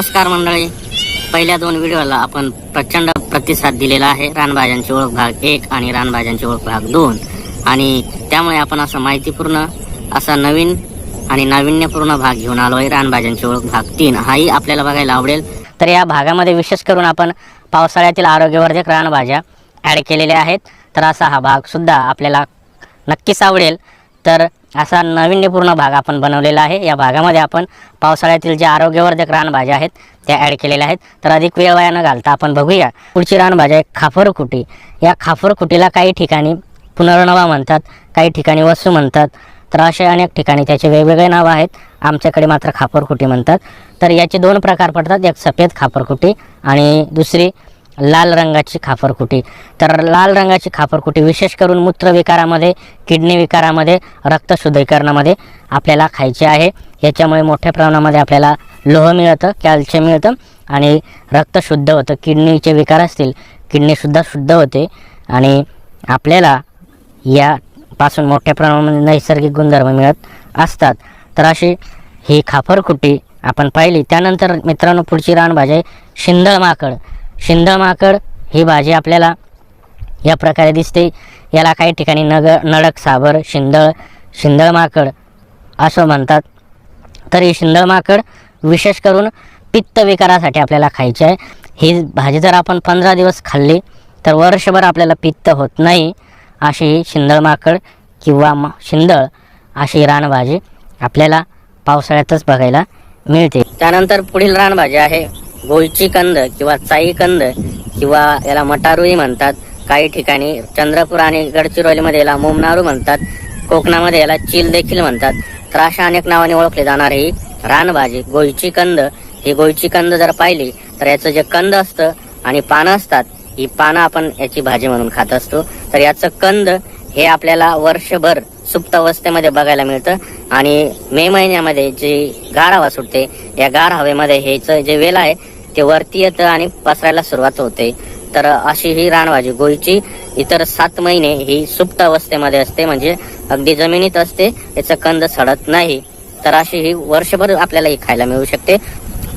नमस्कार मंडळी. पहिल्या दोन व्हिडिओला आपण प्रचंड प्रतिसाद दिलेला आहे. रानभाज्यांची ओळख भाग एक आणि रानभाज्यांची ओळख भाग दोन. आणि त्यामुळे आपण असं माहितीपूर्ण असा नवीन आणि नाविन्यपूर्ण भाग घेऊन आलो आहे रानभाज्यांची ओळख भाग तीन. हाही आपल्याला बघायला आवडेल. तर या भागामध्ये विशेष करून आपण पावसाळ्यातील आरोग्यवर्धक रानभाज्या ॲड केलेल्या आहेत. तर असा हा भागसुद्धा आपल्याला नक्कीच आवडेल. तर असा नाविन्यपूर्ण भाग आपण बनवलेला आहे. या भागामध्ये आपण पावसाळ्यातील ज्या आरोग्यवर्धक रानभाज्या आहेत त्या ॲड केलेल्या आहेत. तर अधिक वेळ वाया न घालता आपण बघूया. पुढची रानभाज्या आहे खाफरकुटी या खाफरकुटीला काही ठिकाणी पुनर्नवा म्हणतात काही ठिकाणी वसू म्हणतात. तर असे अनेक ठिकाणी त्याचे वेगवेगळे नावं आहेत. आमच्याकडे मात्र खापरकुटी म्हणतात. तर याचे दोन प्रकार पडतात. एक सफेद खापरकुटी आणि दुसरी लाल रंगाची खापरकुटी. तर लाल रंगाची खापरकुटी विशेष करून मूत्रविकारामध्ये किडनी विकारामध्ये रक्तशुद्धीकरणामध्ये आपल्याला खायची आहे. याच्यामुळे मोठ्या प्रमाणामध्ये आपल्याला लोह मिळतं कॅल्शियम मिळतं आणि रक्त शुद्ध होतं. किडनीचे विकार असतील किडनीसुद्धा शुद्ध होते आणि आपल्याला यापासून मोठ्या प्रमाणामध्ये नैसर्गिक गुणधर्म मिळत असतात. तर अशी ही खापरकुटी आपण पाहिली. त्यानंतर मित्रांनो पुढची रानभाजी आहे. शिंदळ माकड शिंदळ माकड ही भाजी आपल्याला या प्रकारे दिसते. याला काही ठिकाणी नग नडक साबर शिंदळ शिंदळ माकड असं म्हणतात. तर ही शिंदळ माकड विशेष करून पित्त विकारासाठी आपल्याला खायची आहे. ही भाजी जर आपण पंधरा दिवस खाल्ली तर वर्षभर आपल्याला पित्त होत नाही अशी ही शिंदळ माकड किंवा म शिंदळ अशी रानभाजी आपल्याला पावसाळ्यातच बघायला मिळते. त्यानंतर पुढील रानभाजी आहे. गोलची कंद किंवा चाई कंद किंवा याला मटारूही म्हणतात. काही ठिकाणी चंद्रपूर आणि गडचिरोलीमध्ये याला मोमनारू म्हणतात. कोकणामध्ये याला चिल देखील म्हणतात. तर अशा अनेक नावाने ओळखले जाणारी ही रानभाजी गोळची कंद. ही गोळची कंद जर पाहिली तर याचं जे कंद असतं आणि पानं असतात ही पानं आपण याची भाजी म्हणून खात असतो. तर याचं कंद हे आपल्याला वर्षभर सुप्त अवस्थेमध्ये बघायला मिळतं. आणि मे महिन्यामध्ये जी गार हवा सुटते या गार हवेमध्ये हेचं जे वेल आहे ते वरती येतं आणि पसरायला सुरुवात होते. तर अशी ही रानभाजी गोळीची इतर सात महिने ही सुप्त अवस्थेमध्ये असते. म्हणजे अगदी जमिनीत असते याचं कंद सडत नाही. तर अशी ही वर्षभर आपल्याला ही खायला मिळू शकते.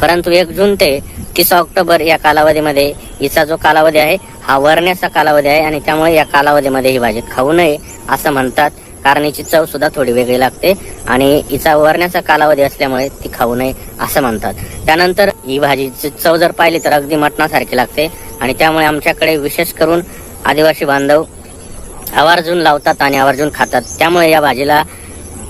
परंतु एक जून ते तीस ऑक्टोबर या कालावधीमध्ये हिचा जो कालावधी आहे हा वरण्याचा कालावधी आहे आणि त्यामुळे या कालावधीमध्ये ही भाजी खाऊ नये असं म्हणतात. कारण हिची चव सुद्धा थोडी वेगळी लागते आणि हिचा वरण्याचा कालावधी असल्यामुळे ती खाऊ नये असं म्हणतात. त्यानंतर ही भाजीची चव जर पाहिली तर अगदी मटणासारखी लागते आणि त्यामुळे आमच्याकडे विशेष करून आदिवासी बांधव आवर्जून लावतात आणि आवर्जून खातात. त्यामुळे या भाजीला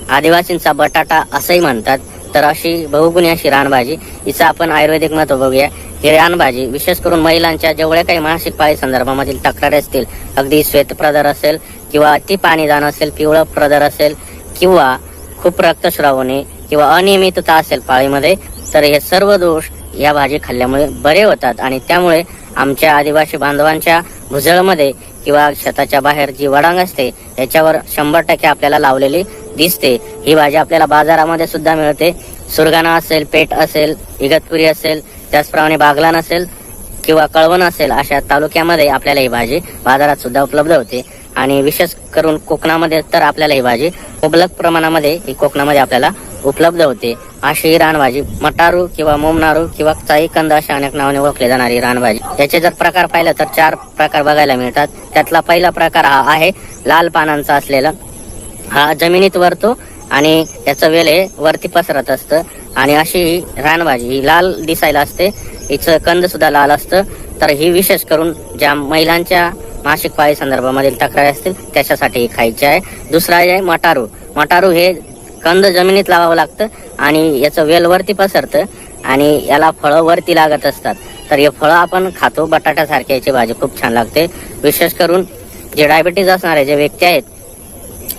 आदिवासींचा बटाटा असंही म्हणतात. तर अशी बहुगुणी अशी रानभाजी हिचं आपण आयुर्वेदिक महत्त्व बघूया. ही विशेष करून महिलांच्या जेवढ्या काही मानसिक पाळी संदर्भामधील तक्रारी असतील अगदी श्वेतप्रदर असेल किंवा अति पाणीदान असेल पिवळं प्रदर असेल किंवा खूप रक्तस्राव होणे किंवा अनियमितता असेल पाळीमध्ये तर हे सर्व दोष या भाजी खाल्ल्यामुळे बरे होतात आणि त्यामुळे आमच्या आदिवासी बांधवांच्या भुजळमध्ये किंवा शेताच्या बाहेर जी वडांग असते याच्यावर शंभर टक्के आपल्याला लावलेली दिसते. ही भाजी आपल्याला बाजारामध्ये सुद्धा मिळते. सुरगाणा असेल पेठ असेल इगतपुरी असेल त्याचप्रमाणे बागलान असेल किंवा कळवण असेल अशा तालुक्यामध्ये आपल्याला ही भाजी बाजारात सुद्धा उपलब्ध होते. आणि विशेष करून कोकणामध्ये तर आपल्याला ही भाजी मुबलक प्रमाणामध्ये ही कोकणामध्ये आपल्याला उपलब्ध होते. अशी ही रानभाजी मटारू किंवा मोमनारू किंवा चाई कंद अशा अनेक नावाने ओळखली जाणारी रानभाजी. याचे जर प्रकार पाहिलं तर चार प्रकार बघायला मिळतात. त्यातला पहिला प्रकार हा आहे लाल पानांचा असलेला. हा जमिनीत वरतो आणि याचं वेल हे वरती पसरत असतं. आणि अशी ही रानभाजी ही लाल दिसायला असते. हिचं कंद सुद्धा लाल असतं. तर ही विशेष करून ज्या महिलांच्या मासिक पाळी संदर्भामधील तक्रारी असतील त्याच्यासाठी ही खायची आहे. दुसरा आहे मटारू. मटारू हे कंद जमिनीत लावावं लागतं आणि याचं वेल वरती पसरतं आणि याला फळं वरती लागत असतात. तर हे फळं आपण खातो. बटाट्यासारखे याची भाजी खूप छान लागते. विशेष करून जे डायबिटीज असणारे जे व्यक्ती आहेत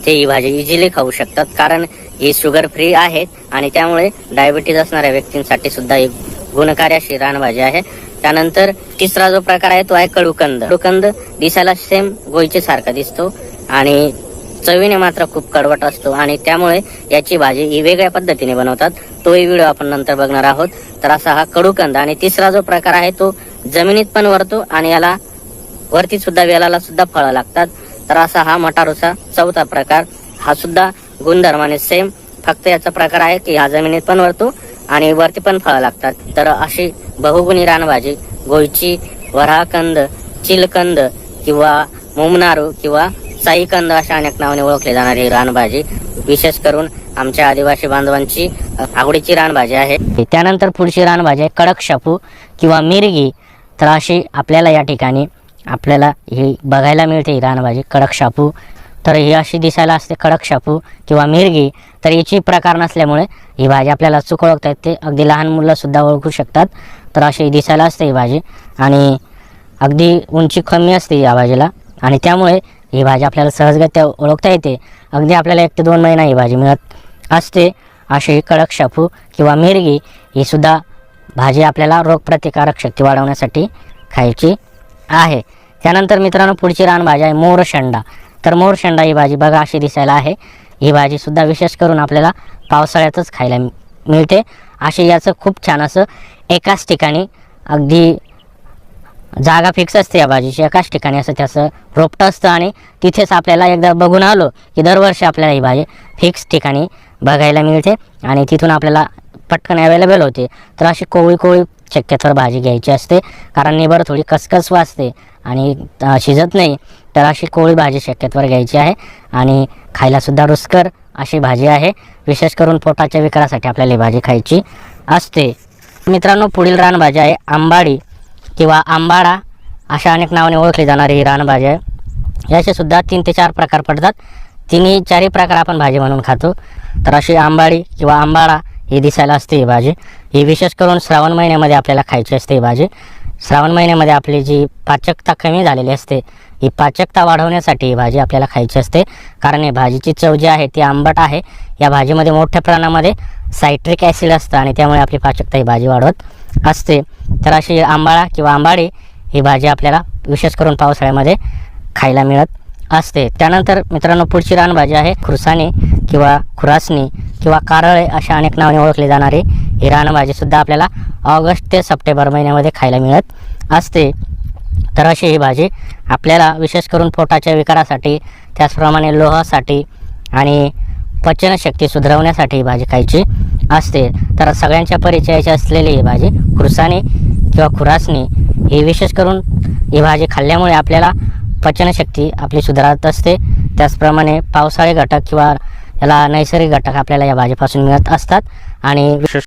ते ही भाजी इझिली खाऊ शकतात. कारण ही शुगर फ्री आहे आणि त्यामुळे डायबिटीज असणाऱ्या व्यक्तींसाठी सुद्धा ही गुणकारी अशी रानभाजी आहे. त्यानंतर तिसरा जो प्रकार आहे तो आहे कडुकंद. कडुकंद दिसायला सेम गोईचे सारखा दिसतो आणि चवीने मात्र खूप कडवट असतो आणि त्यामुळे याची भाजी ही वेगळ्या पद्धतीने बनवतात. तोही व्हिडिओ आपण नंतर बघणार आहोत. तर असा हा कडुकंद आणि तिसरा जो प्रकार आहे तो जमिनीत पण वरतो आणि याला वरती सुद्धा वेलाला सुद्धा फळं लागतात. तर असा हा मटारूचा चौथा प्रकार. हा सुद्धा गुणधर्माने सेम फक्त याचा प्रकार आहे की हा जमिनीत पण वरतो आणि वरती पण फळं लागतात. तर अशी बहुगुणी रानभाजी गोयची वराकंद चिलकंद किंवा मुमनारू किंवा साईकंद अशा अनेक नावाने ओळखली जाणारी रानभाजी. विशेष करून आमच्या आदिवासी बांधवांची आवडीची रानभाजी आहे. त्यानंतर पुढची रानभाजी आहे कडक शापू किंवा मिरगी. तर अशी आपल्याला या ठिकाणी आपल्याला ही बघायला मिळते ही रानभाजी कडक शापू. तर ही अशी दिसायला असते कडक शापू किंवा मिरगी. तर याची प्रकार नसल्यामुळे ही भाजी आपल्याला चूक ओळखता येते. अगदी लहान मुलंसुद्धा ओळखू शकतात. तर अशी दिसायला असते ही भाजी. आणि अगदी उंची कमी असते या भाजीला. आणि त्यामुळे ही भाजी आपल्याला सहजगत्या ओळखता येते. अगदी आपल्याला एक ते दोन महिना ही भाजी मिळत असते. अशी कडक शापू किंवा मिरगी ही सुद्धा भाजी आपल्याला रोगप्रतिकारक शक्ती वाढवण्यासाठी खायची आहे. त्यानंतर मित्रांनो पुढची रानभाजी आहे मोरशंडा तर मोरशंडा ही भाजी बघा अशी दिसायला आहे. ही भाजी सुद्धा विशेष करून आपल्याला पावसाळ्यातच खायला मि- मिळते. अशी याचं खूप छान असं एकाच ठिकाणी अगदी जागा फिक्स असते या भाजीची. एकाच ठिकाणी असं त्याचं रोपटं असतं आणि तिथेच आपल्याला एकदा बघून आलो की दरवर्षी आपल्याला ही भाजी फिक्स ठिकाणी बघायला मिळते आणि तिथून आपल्याला पटकन अवेलेबल होते. तर अशी कोवळी कोवळी शक्यतोवर भाजी घ्यायची असते. कारण निबर थोडी कसकस वाजते आणि शिजत नाही. तर अशी कोळी भाजी शक्यतोवर घ्यायची आहे. आणि खायलासुद्धा रुचकर अशी भाजी आहे. विशेष करून पोटाच्या विकारासाठी आपल्याला ही भाजी खायची असते. मित्रांनो पुढील रानभाजी आहे आंबाडी किंवा आंबाडा अशा अनेक नावाने ओळखली जाणारी ही रानभाजी आहे. याचेसुद्धा तीन ते चार प्रकार पडतात. तिन्ही चारही प्रकार आपण भाजी म्हणून खातो. तर अशी आंबाडी किंवा आंबाडा ही दिसायला असते ही भाजी. ही विशेष करून श्रावण महिन्यामध्ये आपल्याला खायची असते ही भाजी. श्रावण महिन्यामध्ये आपली जी पाचकता कमी झालेली असते ही पाचकता वाढवण्यासाठी ही भाजी आपल्याला खायची असते. कारण ही भाजीची चव जी आहे ती आंबट आहे. या भाजीमध्ये मोठ्या प्रमाणामध्ये सायट्रिक ॲसिड असतं आणि त्यामुळे आपली पाचकता ही भाजी वाढवत असते. तर अशी आंबाळा किंवा आंबाडी ही भाजी आपल्याला विशेष करून पावसाळ्यामध्ये खायला मिळत असते. त्यानंतर मित्रांनो पुढची रानभाजी आहे खुरसाणी किंवा खुरासणी किंवा कारळे अशा अनेक नावाने ओळखली जाणारी ही रानभाजीसुद्धा आपल्याला ऑगस्ट ते सप्टेंबर महिन्यामध्ये खायला मिळत असते. तर अशी ही भाजी आपल्याला विशेष करून पोटाच्या विकारासाठी त्याचप्रमाणे लोहासाठी आणि पचनशक्ती सुधारवण्यासाठी ही भाजी खायची असते. तर सगळ्यांच्या परिचयाची असलेली ही भाजी खुरसाणी किंवा खुरासणी ही विशेष करून ही भाजी खाल्ल्यामुळे आपल्याला पचनशक्ती आपली सुधारत असते. त्याचप्रमाणे पावसाळी घटक किंवा याला नैसर्गिक घटक आपल्याला या भाजीपासून मिळत असतात आणि विशेष